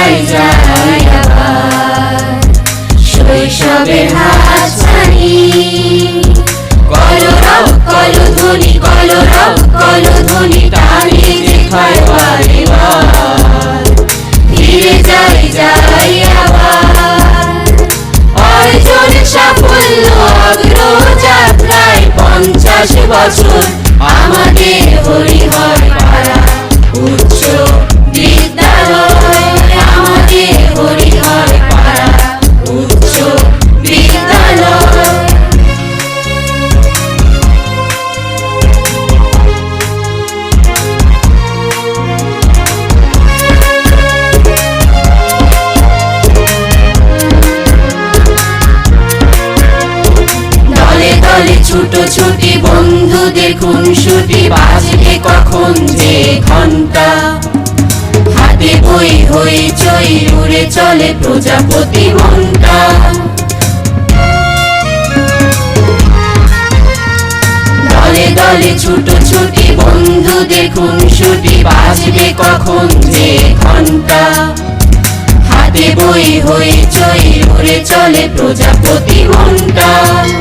যাই যাই আবার শৈশবের হাতছানি কলরব কলধ্বনি কলরব কলধ্বনি টানে যেখায় বারে বার ফিরে যাই যাই আবার অর্জনের সাফল্য অগ্রযাত্রায় পঞ্চাশ বছর আমাদের হরিহর। দলে ছোট ছুটি বাজবে কখন যে ঘণ্টা? হাতে বই হই চই, উড়ে চলে প্রজাপতি মনটা। দলে দলে ছোট ছুটি বন্ধুদের খুনসুটি বাজবে কখন যে ঘণ্টা? হাতে বই হই চই, উড়ে চলে প্রজাপতি মনটা।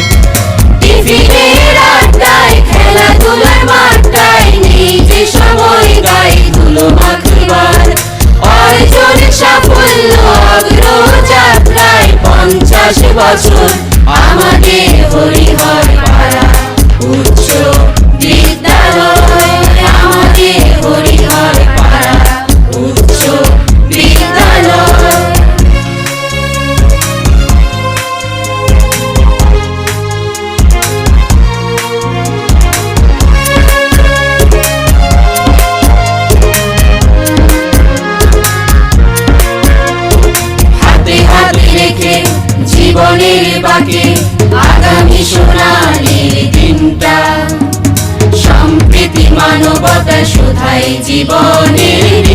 মানবতা শুধাই জীবনের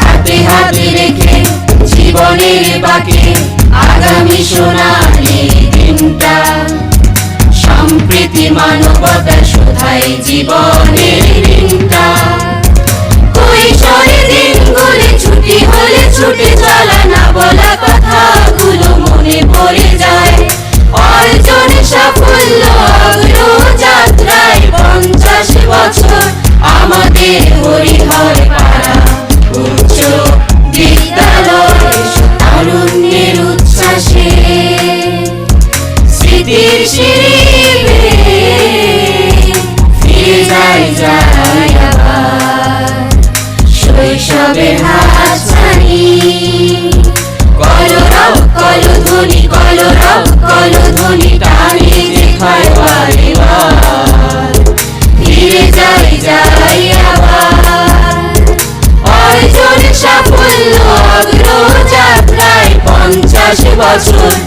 হাতে হাতে রেখে জীবনের বাকি আগামী সোনালি দিনটা। সম্প্রীতি মানবতা শুধাই জীবনের শৈশবের হাতছানি কলরব কলধ্বনি কলরব কলধ্বনি পঞ্চাশ বছর